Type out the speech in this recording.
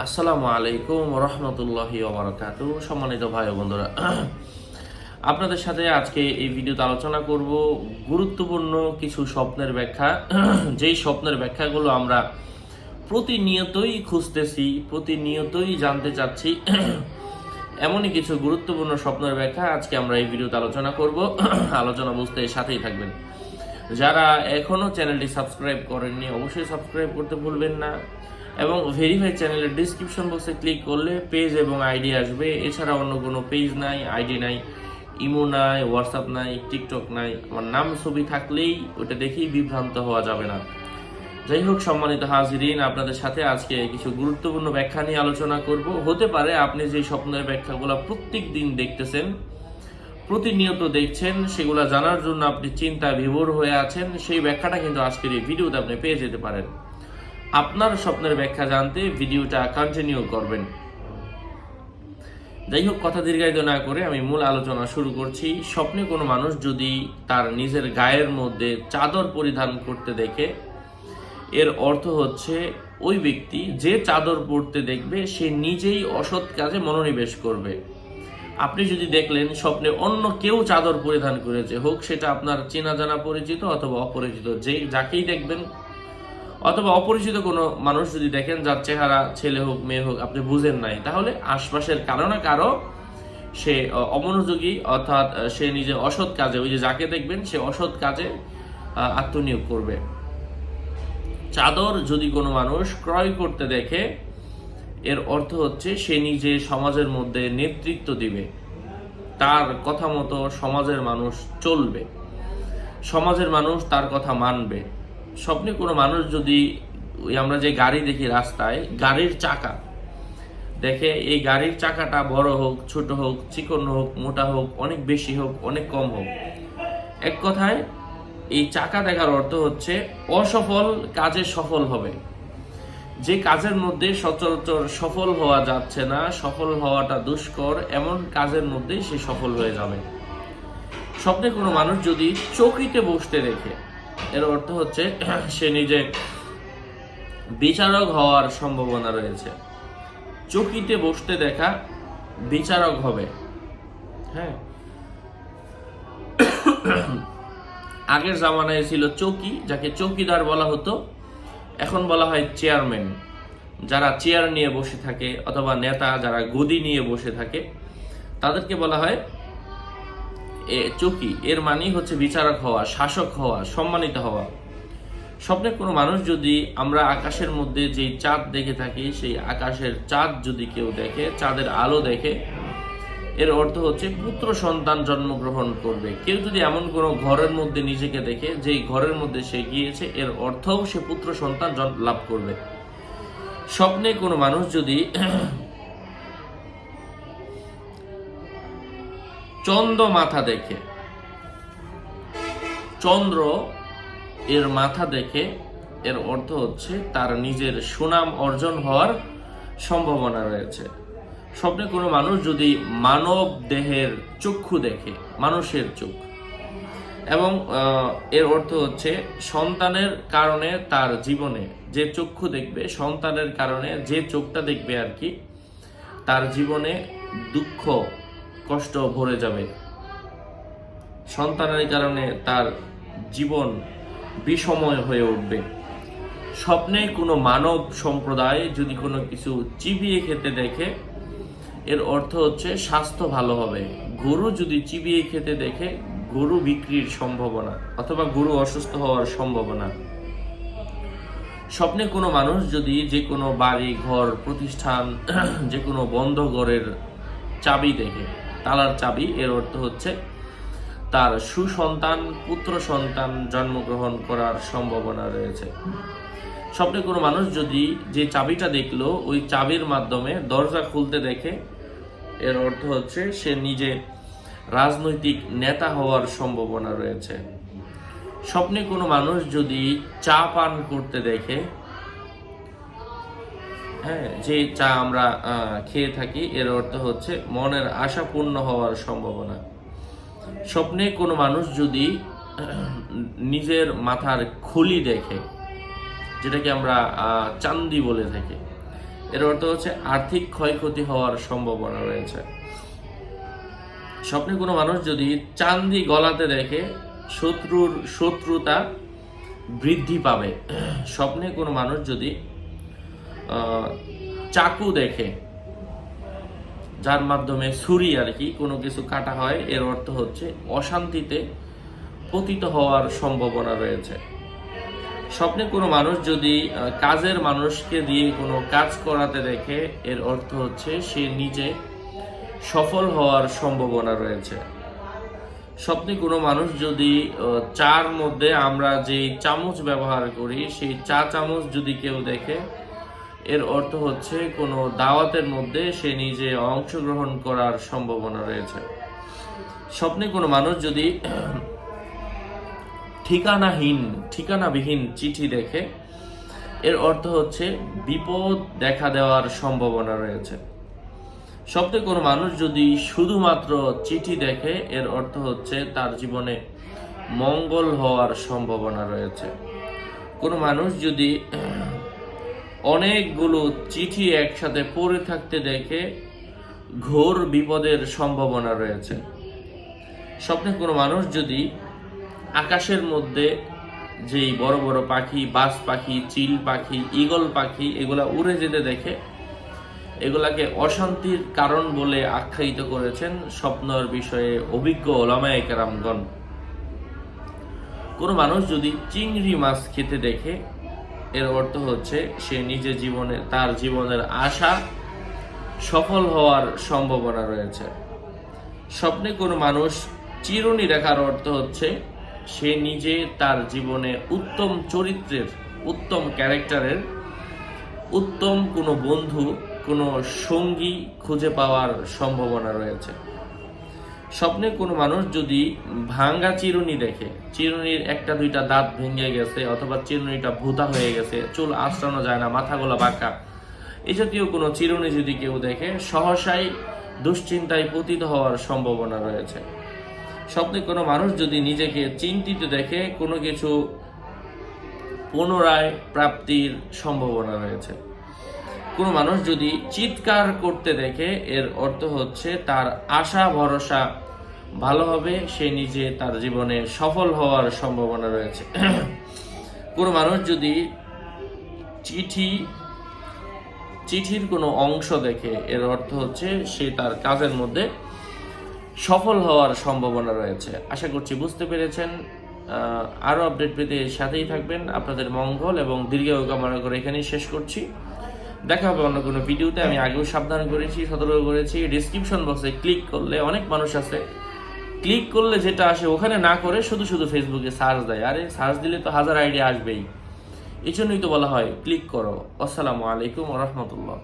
আসসালামু আলাইকুম রহমতুল্লাহি ওবরাকাত। সম্মানিত ভাই বন্ধুরা, আপনাদের সাথে আজকে এই ভিডিওতে আলোচনা করব গুরুত্বপূর্ণ কিছু স্বপ্নের ব্যাখ্যা। যেই স্বপ্নের ব্যাখ্যাগুলো আমরা প্রতিনিয়তই খুঁজতেছি, প্রতিনিয়তই জানতে চাচ্ছি, এমনই কিছু গুরুত্বপূর্ণ স্বপ্নের ব্যাখ্যা আজকে আমরা এই ভিডিওতে আলোচনা করব। আলোচনা বুঝতে সাথেই থাকবেন। যারা এখনও চ্যানেলটি সাবস্ক্রাইব করেননি, অবশ্যই সাবস্ক্রাইব করতে ভুলবেন না। এবং ভেরিফাই চ্যানেলের ডিসক্রিপশন বক্সে ক্লিক করলে পেজ এবং আইডি আসবে। এছাড়া অন্য কোনো পেজ নাই আইডি নাই ইমো নাই হোয়াটসঅ্যাপ নাই টিকটক নাই। আমার নাম ছবি থাকলেই ওটা দেখেই বিভ্রান্ত হওয়া যাবে না। যাই হোক, সম্মানিত হাজিরিন, আপনাদের সাথে আজকে কিছু গুরুত্বপূর্ণ ব্যাখ্যা নিয়ে আলোচনা করব। হতে পারে আপনি যে স্বপ্নের ব্যাখ্যাগুলো প্রত্যেক দিন দেখতেছেন, প্রতিনিয়ত দেখছেন, সেগুলো জানার জন্য আপনি চিন্তা বিভোর হয়ে আছেন, সেই ব্যাখ্যাটা কিন্তু আজকের এই ভিডিওতে আপনি পেয়ে যেতে পারেন। আপনার স্বপ্নের ব্যাখ্যা জানতে ভিডিওটা কন্টিনিউ করবেন। যাই হোক, কথা দীর্ঘায়িত না করে আমি মূল আলোচনা শুরু করছি। স্বপ্নে কোনো মানুষ যদি তার নিজের গায়ের মধ্যে চাদর পরিধান করতে দেখে, এর অর্থ হচ্ছে ওই ব্যক্তি যে চাদর পরতে দেখবে, সে নিজেই অসৎ কাজে মনোনিবেশ করবে। আপনি যদি দেখলেন স্বপ্নে অন্য কেউ চাদর পরিধান করেছে, হোক সেটা আপনার চেনা জানা পরিচিত অথবা অপরিচিত, যে যাকেই দেখবেন অথবা অপরিচিত কোনো মানুষ যদি দেখেন যার চেহারা ছেলে হোক, মেয়ে হোক, আপনি বুঝেন নাই, তাহলে আশপাশের কারও না কারও সে অমনোযোগী অর্থাৎ সে নিজে অসৎ কাজে, ওই যে যাকে দেখবেন সে অসৎ কাজে আত্মনিয়োগ করবে। চাদর যদি কোনো মানুষ ক্রয় করতে দেখে, এর অর্থ হচ্ছে সে নিজে সমাজের মধ্যে নেতৃত্ব দিবে। তার কথা মতো সমাজের মানুষ চলবে। সমাজের মানুষ তার কথা মানবে। স্বপ্নে কোনো মানুষ যদি ওই আমরা যে গাড়ি দেখি রাস্তায়, গাড়ির চাকা, দেখে এই গাড়ির চাকাটা বড় হোক, ছোট হোক, চিকন হোক, মোটা হোক, অনেক বেশি হোক, অনেক কম হোক, এক কথায় এই চাকা দেখার অর্থ হচ্ছে অসফল কাজে সফল হবে। যে কাজের মধ্যে সচরাচর সফল হওয়া যাচ্ছে না, সফল হওয়াটা দুষ্কর, এমন কাজের মধ্যেই সে সফল হয়ে যাবে। স্বপ্নে কোনো মানুষ যদি চৌকিতে বসতে দেখে এর অর্থ হচ্ছে সে নিজে বিচারক হওয়ার সম্ভাবনা রয়েছে। চৌকিতে বসতে দেখা বিচারক হবে। হ্যাঁ। আগের জামানায় ছিল চৌকি, যাকে চৌকিদার বলা হতো। এখন বলা হয় চেয়ারম্যান। যারা চেয়ার নিয়ে বসে থাকে অথবা নেতা যারা গদি নিয়ে বসে থাকে, তাদেরকে বলা হয় চকি, এর মানেই হচ্ছে বিচারক হওয়া, শাসক হওয়া, সম্মানিত হওয়া। স্বপ্নে কোনো মানুষ যদি আমরা আকাশের মধ্যে যেই চাঁদ দেখে থাকি, সেই আকাশের চাঁদ যদি কেউ দেখে, চাঁদের আলো দেখে, এর অর্থ হচ্ছে পুত্র সন্তান জন্মগ্রহণ করবে। কেউ যদি এমন কোনো ঘরের মধ্যে নিজেকে দেখে, যেই ঘরের মধ্যে সে গিয়েছে, এর অর্থও সে পুত্র সন্তান লাভ করবে। স্বপ্নে কোনো মানুষ যদি চন্দ্র মাথা দেখে। চন্দ্র এর মাথা দেখে, এর অর্থ হচ্ছে তার নিজের সুনাম অর্জন হওয়ার সম্ভাবনা রয়েছে। স্বপ্নে কোনো মানুষ যদি মানব দেহের চক্ষু দেখে, মানুষের চোখ, এবং এর অর্থ হচ্ছে সন্তানের কারণে তার জীবনে যে চক্ষু দেখবে, সন্তানের কারণে যে চোখটা দেখবে আর কি, তার জীবনে দুঃখ কষ্ট ভরে যাবে। সন্তানের কারণে তার জীবন বিষময় হয়ে উঠবে। স্বপ্নে কোনো মানব সম্প্রদায় যদি কোনো কিছু চিবিয়ে খেতে দেখে, এর অর্থ হচ্ছে স্বাস্থ্য ভালো হবে। গরু যদি চিবিয়ে খেতে দেখে, গরু বিক্রির সম্ভাবনা অথবা গরু অসুস্থ হওয়ার সম্ভাবনা। স্বপ্নে কোনো মানুষ যদি যে কোনো বাড়ি, ঘর, প্রতিষ্ঠান, যে কোনো বন্ধ ঘরের চাবি দেখে তালার চাবি, এর অর্থ হচ্ছে তার সুসন্তান, পুত্র সন্তান জন্মগ্রহণ করার সম্ভাবনা রয়েছে। স্বপ্নে কোনো মানুষ যদি যে চাবিটা দেখল, ওই চাবির মাধ্যমে দরজা খুলতে দেখে, এর অর্থ হচ্ছে সে নিজে রাজনৈতিক নেতা হওয়ার সম্ভাবনা রয়েছে। স্বপ্নে কোনো মানুষ যদি চা পান করতে দেখে হ্যাঁ যে চা আমরা খেয়ে থাকি, এর অর্থ হচ্ছে মনের আশা পূর্ণ হওয়ার সম্ভাবনা। স্বপ্নে কোনো মানুষ যদি নিজের মাথার খুলি দেখে, যেটাকে আমরা চান্দি বলে থাকি, এর অর্থ হচ্ছে আর্থিক ক্ষয়ক্ষতি হওয়ার সম্ভাবনা রয়েছে। স্বপ্নে কোনো মানুষ যদি চান্দি গলাতে দেখে, শত্রুর শত্রুতা বৃদ্ধি পাবে। স্বপ্নে কোনো মানুষ যদি চাকু দেখে, যার মাধ্যমে ছুরি আর কি কোনো কিছু কাটা হয়, এর অর্থ হচ্ছে অশান্তিতে পতিত হওয়ার সম্ভাবনা রয়েছে। স্বপ্নে কোনো মানুষ যদি কাজের মানুষকে দিয়ে কোনো কাজ করাতে দেখে, এর অর্থ হচ্ছে সে নিজে সফল হওয়ার সম্ভাবনা রয়েছে। স্বপ্নে কোনো মানুষ যদি চার মধ্যে আমরা যে চামচ ব্যবহার করি, সেই চা চামচ যদি কেউ দেখে এর অর্থ হচ্ছে কোনো দাওয়াতের মধ্যে সে নিজে অংশগ্রহণ করার সম্ভাবনা রয়েছে। স্বপ্নে কোনো মানুষ যদি ঠিকানাহীন, ঠিকানাবিহীন চিঠি দেখে, এর অর্থ হচ্ছে বিপদ দেখা দেওয়ার সম্ভাবনা রয়েছে। স্বপ্নে কোনো মানুষ যদি শুধুমাত্র চিঠি দেখে, এর অর্থ হচ্ছে তার জীবনে মঙ্গল হওয়ার সম্ভাবনা রয়েছে। কোনো মানুষ যদি অনেকগুলো চিঠি একসাথে পড়ে থাকতে দেখে ঘোর বিপদের সম্ভাবনা রয়েছে। স্বপ্নে কোনো মানুষ যদি আকাশের মধ্যে যেই বড় বড় পাখি, বাস পাখি, চিল পাখি, ঈগল পাখি এগুলা উড়ে যেতে দেখে, এগুলাকে অশান্তির কারণ বলে আখ্যায়িত করেছেন স্বপ্নর বিষয়ে অভিজ্ঞ ওলামায়ে কেরামগণ। কোনো মানুষ যদি চিংড়ি মাছ খেতে দেখে এর অর্থ হচ্ছে সে নিজের জীবনে, তার জীবনের আশা সফল হওয়ার সম্ভাবনা রয়েছে। স্বপ্নে কোনো মানুষ চিরুনি দেখার অর্থ হচ্ছে সে নিজে তার জীবনে উত্তম চরিত্রের, উত্তম ক্যারেক্টারের, উত্তম কোনো বন্ধু, কোনো সঙ্গী খুঁজে পাওয়ার সম্ভাবনা রয়েছে। স্বপ্নে কোনো মানুষ যদি ভাঙ্গা চিরুনি দেখে, চিরুনির একটা দুইটা দাঁত ভেঙে গেছে অথবা চিরুনিটা ভূতা হয়ে গেছে, চুল আঁচড়ানো যায় না মাথাগুলো বাঁকা, এই জাতীয় কোনো চিরুনি যদি কেউ দেখে, সহসাই দুশ্চিন্তায় পতিত হওয়ার সম্ভাবনা রয়েছে। স্বপ্নে কোনো মানুষ যদি নিজেকে চিন্তিত দেখে, কোনো কিছু পুনরায় প্রাপ্তির সম্ভাবনা রয়েছে। কোনো মানুষ যদি চিৎকার করতে দেখে এর অর্থ হচ্ছে তার আশা ভরসা ভালো হবে সে নিজে তার জীবনে সফল হওয়ার সম্ভাবনা রয়েছে। কোনো মানুষ যদি চিঠি চিঠির কোনো অংশ দেখে এর অর্থ হচ্ছে সে তার কাজের মধ্যে সফল হওয়ার সম্ভাবনা রয়েছে। আশা করছি বুঝতে পেরেছেন। আহ, আরও আপডেট পেতে সাথেই থাকবেন। আপনাদের মঙ্গল এবং দীর্ঘায়ু কামনা করে এখানেই শেষ করছি। দেখা হবে অন্য কোনো ভিডিওতে। আমি আগেও সাবধান করেছি, সতর্ক করেছি। ডিসক্রিপশন বক্সে ক্লিক করলে অনেক মানুষ আছে। ক্লিক করলে যেটা আসে, ওখানে না করে শুধু শুধু ফেসবুকে সার্চ দেয়। আরে সার্চ দিলে তো হাজার আইডিয়া আসবেই। এই জন্যই তো বলা হয় ক্লিক করো। আসসালামু আলাইকুম রহমতুল্লাহ।